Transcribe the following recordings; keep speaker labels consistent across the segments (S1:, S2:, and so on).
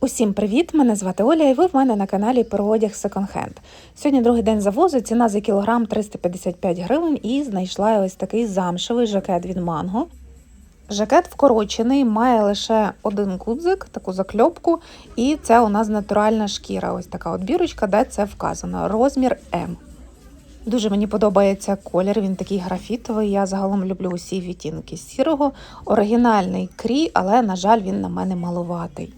S1: Усім привіт! Мене звати Оля, і ви в мене на каналі про одяг секонд-хенд. Сьогодні другий день завозу, ціна за кілограм 355 гривень, і знайшла я ось такий замшевий жакет від Манго. Жакет вкорочений, має лише один гудзик, таку закльопку, і це у нас натуральна шкіра. Ось така от бірочка, де це вказано. Розмір М. Дуже мені подобається колір, він такий графітовий. Я загалом люблю усі відтінки сірого. Оригінальний крій, але, на жаль, він на мене малуватий.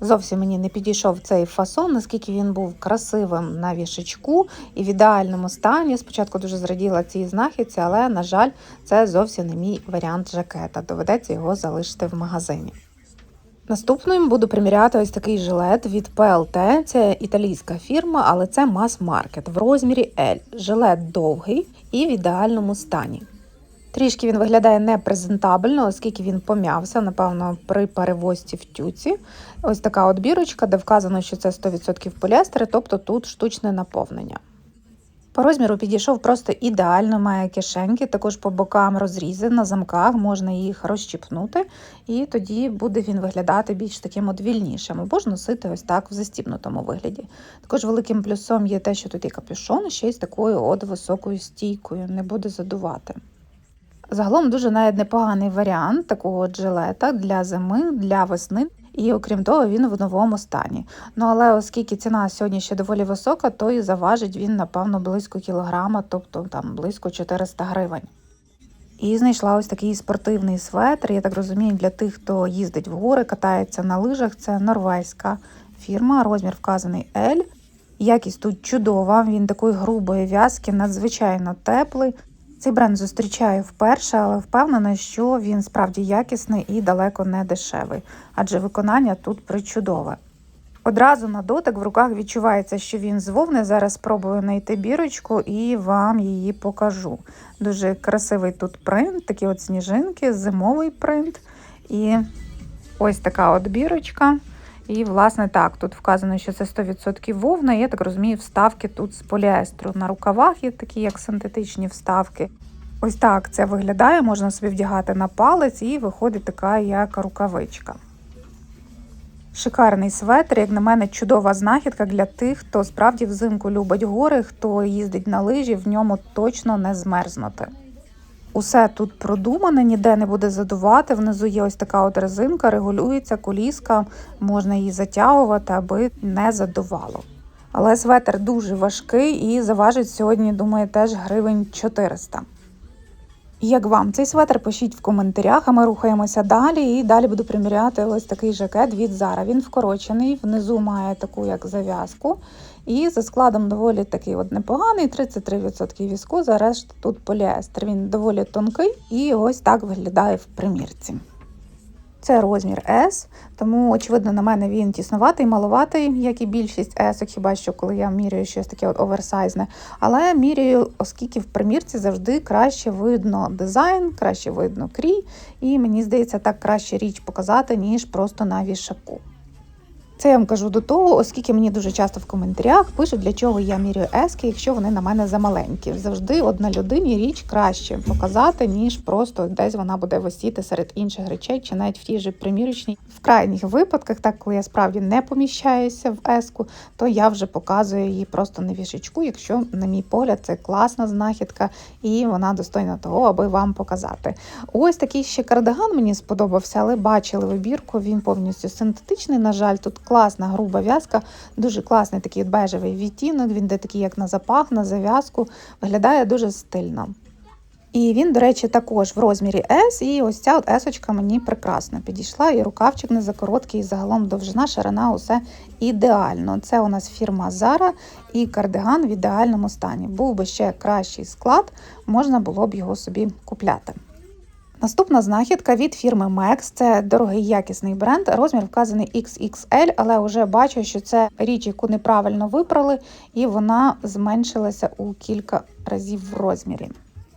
S1: Зовсім мені не підійшов цей фасон, наскільки він був красивим на вішечку і в ідеальному стані. Спочатку дуже зраділа цій знахідці, але, на жаль, це зовсім не мій варіант жакета. Доведеться його залишити в магазині. Наступним буду приміряти ось такий жилет від PLT. Це італійська фірма, але це мас-маркет в розмірі L. Жилет довгий і в ідеальному стані. Трішки він виглядає непрезентабельно, оскільки він пом'явся, напевно, при перевозці в тюці. Ось така от бірочка, де вказано, що це 100% поліестер, тобто тут штучне наповнення. По розміру підійшов просто ідеально, має кишеньки, також по бокам розрізи на замках, можна їх розчіпнути, і тоді буде він виглядати більш таким от вільнішим, або ж носити ось так в застібнутому вигляді. Також великим плюсом є те, що тут і капюшон, ще й з такою от високою стійкою, не буде задувати. Загалом дуже навіть непоганий варіант такого джилета для зими, для весни. І окрім того, він в новому стані. Ну але оскільки ціна сьогодні ще доволі висока, то і заважить він, напевно, близько кілограма, тобто там близько 400 гривень. І знайшла ось такий спортивний светр. Я так розумію, для тих, хто їздить в гори, катається на лижах. Це норвезька фірма, розмір вказаний L. Якість тут чудова, він такої грубої в'язки, надзвичайно теплий. Цей бренд зустрічаю вперше, але впевнена, що він справді якісний і далеко не дешевий, адже виконання тут причудове. Одразу на дотик в руках відчувається, що він з вовни. Зараз спробую знайти бірочку і вам її покажу. Дуже красивий тут принт, такі от сніжинки, зимовий принт. І ось така от бірочка. І, власне, так, тут вказано, що це 100% вовна. Я так розумію, вставки тут з поліестру. На рукавах є такі, як синтетичні вставки. Ось так це виглядає, можна собі вдягати на палець і виходить така як рукавичка. Шикарний светр, як на мене, чудова знахідка для тих, хто справді взимку любить гори, хто їздить на лижі, в ньому точно не змерзнути. Усе тут продумане, ніде не буде задувати. Внизу є ось така от резинка, регулюється коліска, можна її затягувати, аби не задувало. Але светер дуже важкий і заважить сьогодні, думаю, теж гривень 400. Як вам цей светр, пишіть в коментарях, а ми рухаємося далі. І далі буду приміряти ось такий жакет від Zara. Він вкорочений, внизу має таку як зав'язку. І за складом доволі такий от непоганий, 33% візку, решта тут поліестер. Він доволі тонкий і ось так виглядає в примірці. Це розмір S, тому, очевидно, на мене він тіснуватий, маловатий, як і більшість S, хіба що коли я міряю щось таке от оверсайзне. Але міряю, оскільки в примірці завжди краще видно дизайн, краще видно крій, і мені здається, так краще річ показати, ніж просто на вішаку. Це я вам кажу до того, оскільки мені дуже часто в коментарях пишуть, для чого я міряю ески, якщо вони на мене замаленькі. Завжди одна людині річ краще показати, ніж просто десь вона буде висіти серед інших речей, чи навіть в тій же примірочній. В крайніх випадках, так коли я справді не поміщаюся в еску, то я вже показую її просто на вішечку, якщо, на мій погляд, це класна знахідка і вона достойна того, аби вам показати. Ось такий ще кардиган мені сподобався, але бачили вибірку, він повністю синтетичний. На жаль, тут класна груба в'язка, дуже класний такий бежевий відтінок, він де такий, як на запах, на зав'язку, виглядає дуже стильно. І він, до речі, також в розмірі S, і ось ця есочка мені прекрасно підійшла, і рукавчик не закороткий, і загалом довжина, ширина, усе ідеально. Це у нас фірма Zara і кардиган в ідеальному стані. Був би ще кращий склад, можна було б його собі купляти. Наступна знахідка від фірми Max. Це дорогий якісний бренд. Розмір вказаний XXL, але вже бачу, що це річ, яку неправильно випрали, і вона зменшилася у кілька разів в розмірі.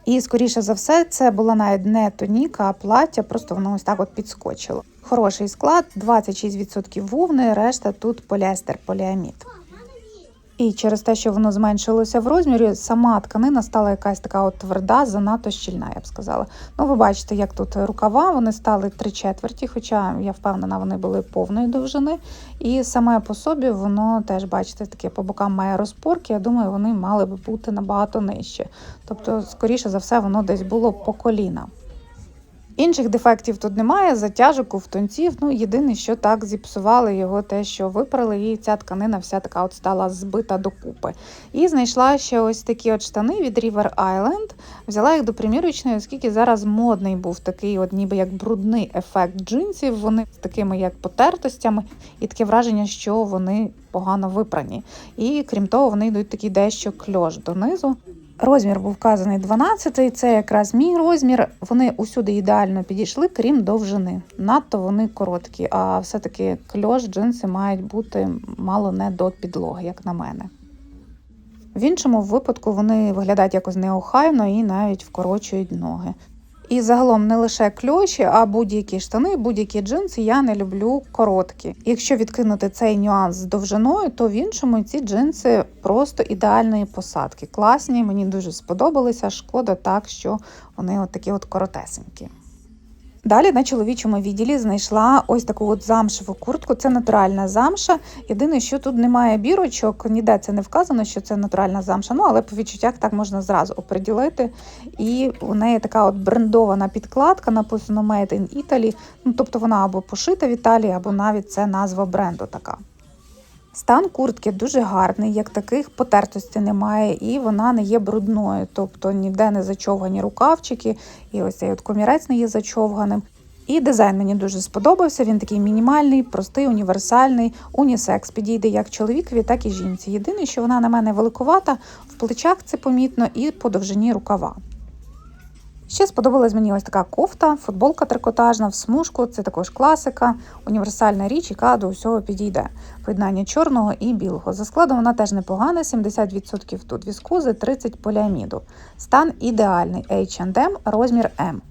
S1: І, скоріше за все, це була навіть не тоніка, а плаття, просто воно ось так от підскочило. Хороший склад, 26% вовни, решта тут поліестер, поліамід. І через те, що воно зменшилося в розмірі, сама тканина стала якась така от тверда, занадто щільна, я б сказала. Ну, ви бачите, як тут рукава, вони стали три четверті, хоча я впевнена, вони були повної довжини. І саме по собі воно теж, бачите, таке по бокам має розпорки. Я думаю, вони мали б бути набагато нижче. Тобто, скоріше за все, воно десь було по коліна. Інших дефектів тут немає, затяжок, ковтунців. Ну, єдине, що так зіпсували його, те, що випрали, і ця тканина вся така от стала збита докупи. І знайшла ще ось такі от штани від River Island. Взяла їх до примірочної, оскільки зараз модний був такий, от ніби як брудний ефект джинсів. Вони з такими як потертостями, і таке враження, що вони погано випрані. І крім того, вони йдуть такий дещо кльош донизу. Розмір був вказаний 12, це якраз мій розмір. Вони усюди ідеально підійшли, крім довжини. Надто вони короткі, а все-таки кльош джинси мають бути мало не до підлоги, як на мене. В іншому випадку вони виглядають якось неохайно і навіть вкорочують ноги. І загалом не лише кльоші, а будь-які штани, будь-які джинси я не люблю короткі. Якщо відкинути цей нюанс з довжиною, то в іншому ці джинси просто ідеальної посадки. Класні, мені дуже сподобалися. Шкода так, що вони от такі от коротесенькі. Далі на чоловічому відділі знайшла ось таку от замшеву куртку. Це натуральна замша. Єдине, що тут немає бірочок, ніде це не вказано, що це натуральна замша. Ну але по відчуттях так можна зразу оприділити. І у неї така от брендована підкладка, написано Made in Italy. Ну тобто вона або пошита в Італії, або навіть це назва бренду така. Стан куртки дуже гарний, як таких потертостей немає, і вона не є брудною, тобто ніде не зачовгані рукавчики, і ось цей от комірець не є зачовганим. І дизайн мені дуже сподобався. Він такий мінімальний, простий, універсальний, унісекс. Підійде як чоловікові, так і жінці. Єдине, що вона на мене великовата, в плечах це помітно, і по довжині рукава. Ще сподобалась мені ось така кофта, футболка трикотажна в смужку. Це також класика, універсальна річ, яка до усього підійде. Поєднання чорного і білого. За складом вона теж непогана, 70% тут віскози, 30% поліаміду. Стан ідеальний H&M, розмір М.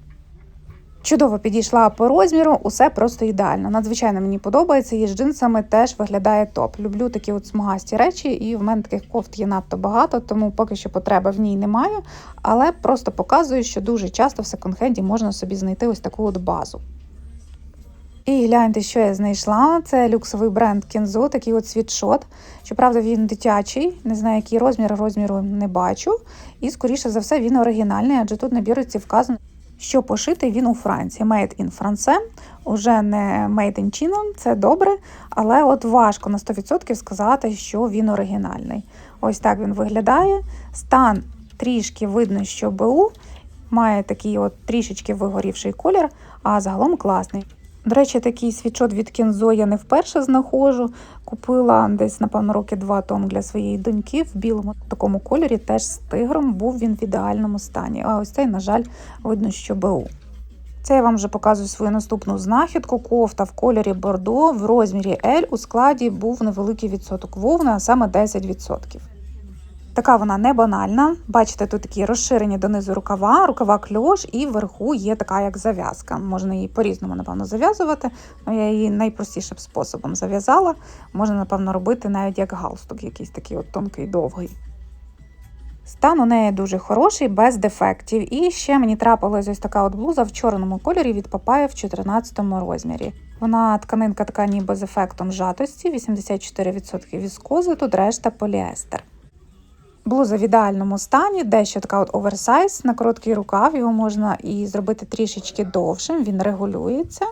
S1: Чудово підійшла по розміру, усе просто ідеально. Надзвичайно мені подобається, і з джинсами теж виглядає топ. Люблю такі от смугасті речі, і в мене таких кофт є надто багато, тому поки що потреби в ній немає. Але просто показую, що дуже часто в секонд-хенді можна собі знайти ось таку от базу. І гляньте, що я знайшла. Це люксовий бренд Кінзо, такий от світшот. Щоправда, він дитячий, не знаю, який розмір, розміру не бачу. І, скоріше за все, він оригінальний, адже тут на бірці вказано, що пошитий він у Франції. Made in France, уже не Made in China, це добре, але от важко на 100% сказати, що він оригінальний. Ось так він виглядає. Стан трішки видно, що БУ має такий от трішечки вигорівший колір, а загалом класний. До речі, такий світшот від Кінзо я не вперше знаходжу. Купила десь, напевно, роки два тому для своєї доньки в білому такому кольорі, теж з тигром, був він в ідеальному стані. А ось цей, на жаль, видно, що БУ. Це я вам вже показую свою наступну знахідку. Кофта в кольорі бордо в розмірі L у складі був невеликий відсоток вовни, а саме 10%. Така вона не банальна. Бачите, тут такі розширені донизу рукава, рукава кльош, і вверху є така як зав'язка. Можна її по-різному, напевно, зав'язувати. Ну, я її найпростішим способом зав'язала. Можна, напевно, робити навіть як галстук, якийсь такий от тонкий, довгий. Стан у неї дуже хороший, без дефектів. І ще мені трапилась ось така от блуза в чорному кольорі від Папая в 14 розмірі. Вона тканинка така ніби з ефектом жатості, 84% віскози, тут решта поліестер. Блуза в ідеальному стані, дещо така от оверсайз на короткий рукав. Його можна і зробити трішечки довшим, він регулюється.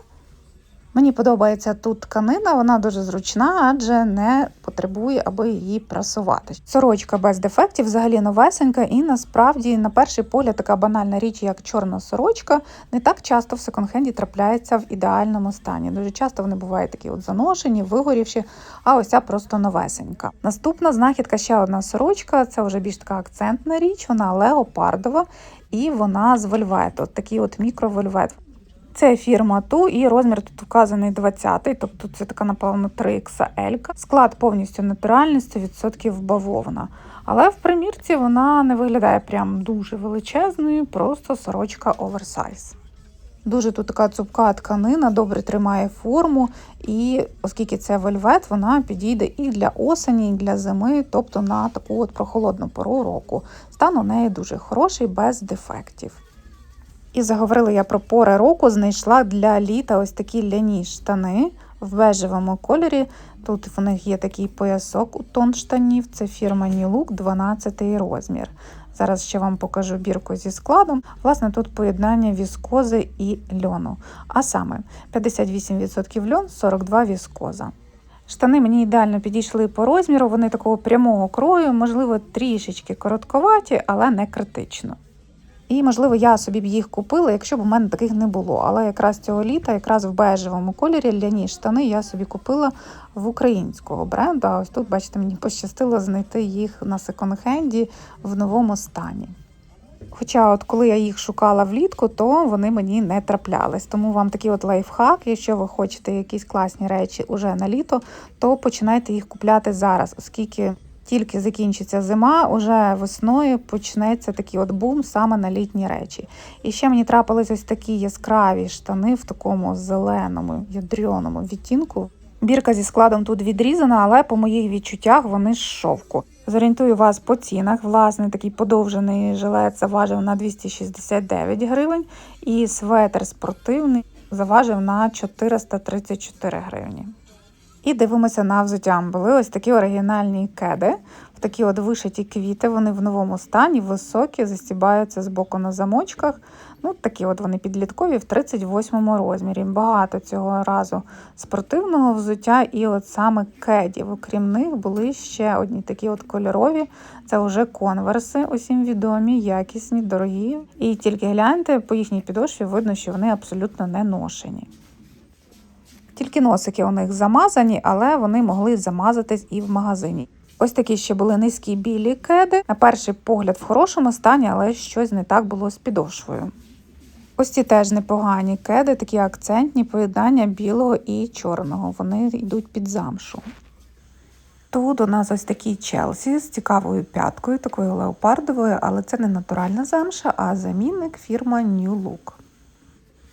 S1: Мені подобається тут тканина, вона дуже зручна, адже не потребує, аби її прасувати. Сорочка без дефектів, взагалі новесенька, і насправді, на перший погляд, така банальна річ, як чорна сорочка, не так часто в секонд-хенді трапляється в ідеальному стані. Дуже часто вони бувають такі от заношені, вигорівші, а ось ця просто новесенька. Наступна знахідка ще одна сорочка, це вже більш така акцентна річ, вона леопардова і вона з вельвету, такий от мікровельвет. Це фірма Ту і розмір тут вказаний 20 тобто це така, напевно, 3XL. Склад повністю натуральний, 100% бавовна. Але в примірці вона не виглядає прям дуже величезною, просто сорочка оверсайз. Дуже тут така цупка тканина, добре тримає форму, і оскільки це вельвет, вона підійде і для осені, і для зими, тобто на таку от прохолодну пору року. Стан у неї дуже хороший, без дефектів. І заговорила я про пори року, знайшла для літа ось такі ляні штани в бежевому кольорі. Тут в них є такий поясок у тон штанів. Це фірма New Look, 12 розмір. Зараз ще вам покажу бірку зі складом. Власне, тут поєднання віскози і льону. А саме 58% льон, 42 віскоза. Штани мені ідеально підійшли по розміру, вони такого прямого крою, можливо, трішечки коротковаті, але не критично. І, можливо, я собі б їх купила, якщо б у мене таких не було. Але якраз цього літа, якраз в бежевому кольорі ляні штани я собі купила в українського бренду. А ось тут, бачите, мені пощастило знайти їх на секонд-хенді в новому стані. Хоча, от коли я їх шукала влітку, то вони мені не траплялись. Тому вам такий от лайфхак, якщо ви хочете якісь класні речі уже на літо, то починайте їх купляти зараз, оскільки тільки закінчиться зима, уже весною почнеться такий от бум саме на літні речі. І ще мені трапились ось такі яскраві штани в такому зеленому, ядреному відтінку. Бірка зі складом тут відрізана, але по моїх відчуттях вони з шовку. Зорієнтую вас по цінах. Власне, такий подовжений жилет заважив на 269 гривень, і светр спортивний заважив на 434 гривні. І дивимося на взуття. Були ось такі оригінальні кеди, в такі от вишиті квіти. Вони в новому стані, високі, застібаються з боку на замочках. Ну, такі от вони підліткові в 38 розмірі. Багато цього разу спортивного взуття, і от саме кедів. Окрім них були ще одні такі от кольорові. Це вже конверси, усім відомі, якісні, дорогі. І тільки гляньте, по їхній підошві видно, що вони абсолютно не ношені. Тільки носики у них замазані, але вони могли замазатись і в магазині. Ось такі ще були низькі білі кеди. На перший погляд в хорошому стані, але щось не так було з підошвою. Ось ці теж непогані кеди, такі акцентні поєднання білого і чорного. Вони йдуть під замшу. Тут у нас ось такий Челсі з цікавою п'яткою, такою леопардовою, але це не натуральна замша, а замінник фірма New Look.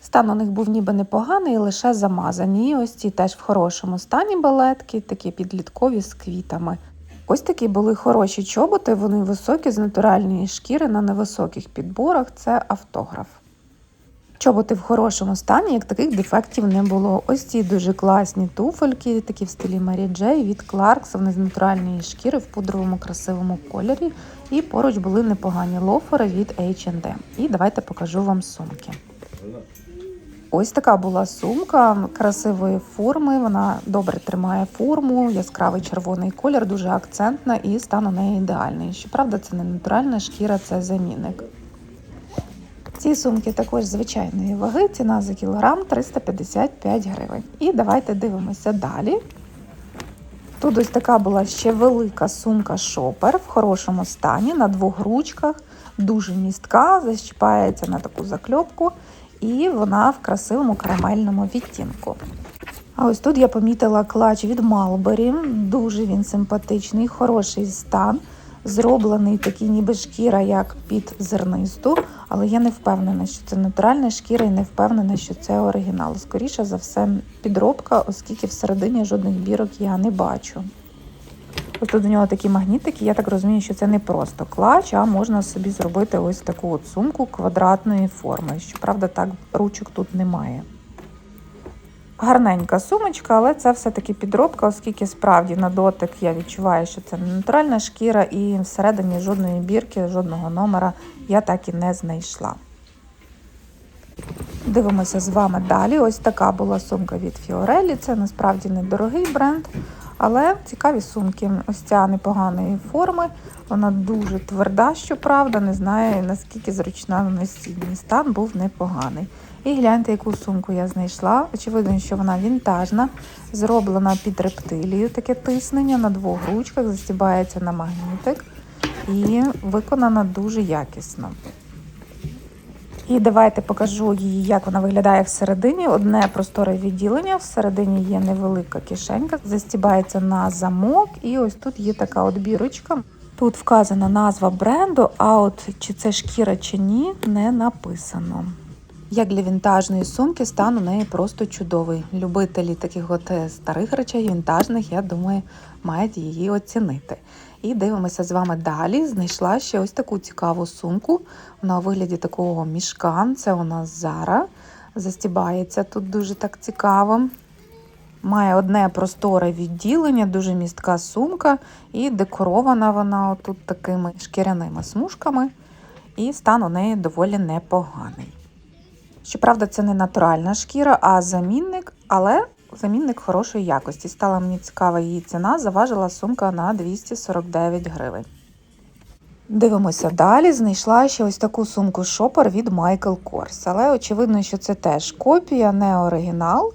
S1: Стан у них був ніби непоганий, лише замазані. І ось ці теж в хорошому стані балетки, такі підліткові з квітами. Ось такі були хороші чоботи, вони високі з натуральної шкіри на невисоких підборах. Це автограф. Чоботи в хорошому стані, як таких дефектів не було. Ось ці дуже класні туфельки, такі в стилі Mary J від Clarks, вони з натуральної шкіри в пудровому красивому кольорі. І поруч були непогані лофери від H&M. І давайте покажу вам сумки. Ось така була сумка красивої форми. Вона добре тримає форму, яскравий червоний колір, дуже акцентна і стан у неї ідеальний. Щоправда, це не натуральна шкіра, це замінник. Ці сумки також звичайної ваги, ціна за кілограм 355 гривень. І давайте дивимося далі. Тут ось така була ще велика сумка шопер в хорошому стані на двох ручках, дуже містка, защіпається на таку закльопку і вона в красивому карамельному відтінку. А ось тут я помітила клач від Malbury, дуже він симпатичний, хороший стан. Зроблений такий, ніби шкіра, як під зернисту, але я не впевнена, що це натуральна шкіра і не впевнена, що це оригінал. Скоріше за все, підробка, оскільки всередині жодних бірок я не бачу. Ось тут у нього такі магнітики, я так розумію, що це не просто клач, а можна собі зробити ось таку от сумку квадратної форми. Щоправда, так ручок тут немає. Гарненька сумочка, але це все-таки підробка, оскільки справді на дотик я відчуваю, що це натуральна шкіра, і всередині жодної бірки, жодного номера я так і не знайшла. Дивимося з вами далі. Ось така була сумка від Фіорелі. Це насправді недорогий бренд, але цікаві сумки. Ось ця непоганої форми. Вона дуже тверда, щоправда, не знаю наскільки зручна на носінні. Стан був непоганий. І гляньте, яку сумку я знайшла. Очевидно, що вона вінтажна, зроблена під рептилію, таке тиснення на двох ручках, застібається на магнітик і виконана дуже якісно. І давайте покажу її, як вона виглядає всередині. Одне просторе відділення, всередині є невелика кишенька, застібається на замок, і ось тут є така от бірочка. Тут вказана назва бренду, а от чи це шкіра чи ні, не написано. Як для вінтажної сумки, стан у неї просто чудовий. Любителі таких от старих речей, вінтажних, я думаю, мають її оцінити. І дивимося з вами далі. Знайшла ще ось таку цікаву сумку. Вона у вигляді такого мішка. Це у нас Зара. Застібається тут дуже так цікаво. Має одне просторе відділення, дуже містка сумка, і декорована вона отут такими шкіряними смужками, і стан у неї доволі непоганий. Щоправда, це не натуральна шкіра, а замінник, але замінник хорошої якості. Стала мені цікава її ціна, заважила сумка на 249 гривень. Дивимося далі. Знайшла ще ось таку сумку шопер від Michael Kors. Але очевидно, що це теж копія, не оригінал,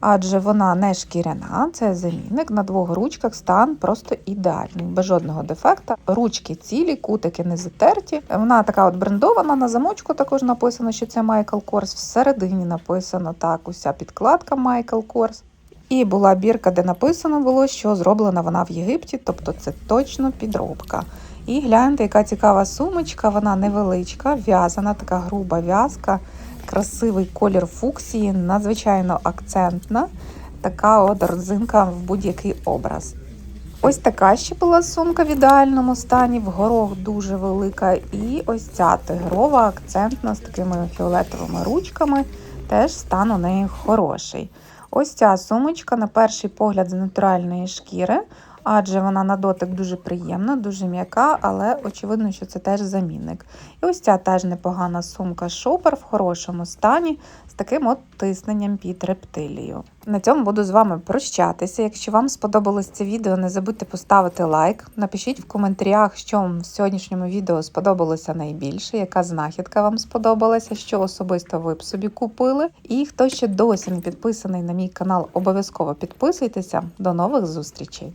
S1: адже вона не шкіряна, це замінник. На двох ручках стан просто ідеальний, без жодного дефекта. Ручки цілі, кутики не затерті. Вона така от брендована. На замочку також написано, що це Michael Kors. Всередині написано так, уся підкладка Michael Kors. І була бірка, де написано було, що зроблена вона в Єгипті, тобто це точно підробка. І гляньте, яка цікава сумочка, вона невеличка, в'язана, така груба в'язка, красивий колір фуксії, надзвичайно акцентна, така от родзинка в будь-який образ. Ось така ще була сумка в ідеальному стані, в горох дуже велика. І ось ця тигрова, акцентна з такими фіолетовими ручками, теж стан у неї хороший. Ось ця сумочка, на перший погляд, з натуральної шкіри, адже вона на дотик дуже приємна, дуже м'яка, але очевидно, що це теж замінник. І ось ця теж непогана сумка шопер в хорошому стані з таким от тисненням під рептилію. На цьому буду з вами прощатися. Якщо вам сподобалось це відео, не забудьте поставити лайк. Напишіть в коментарях, що вам в сьогоднішньому відео сподобалося найбільше, яка знахідка вам сподобалася, що особисто ви б собі купили. І хто ще досі не підписаний на мій канал, обов'язково підписуйтеся. До нових зустрічей!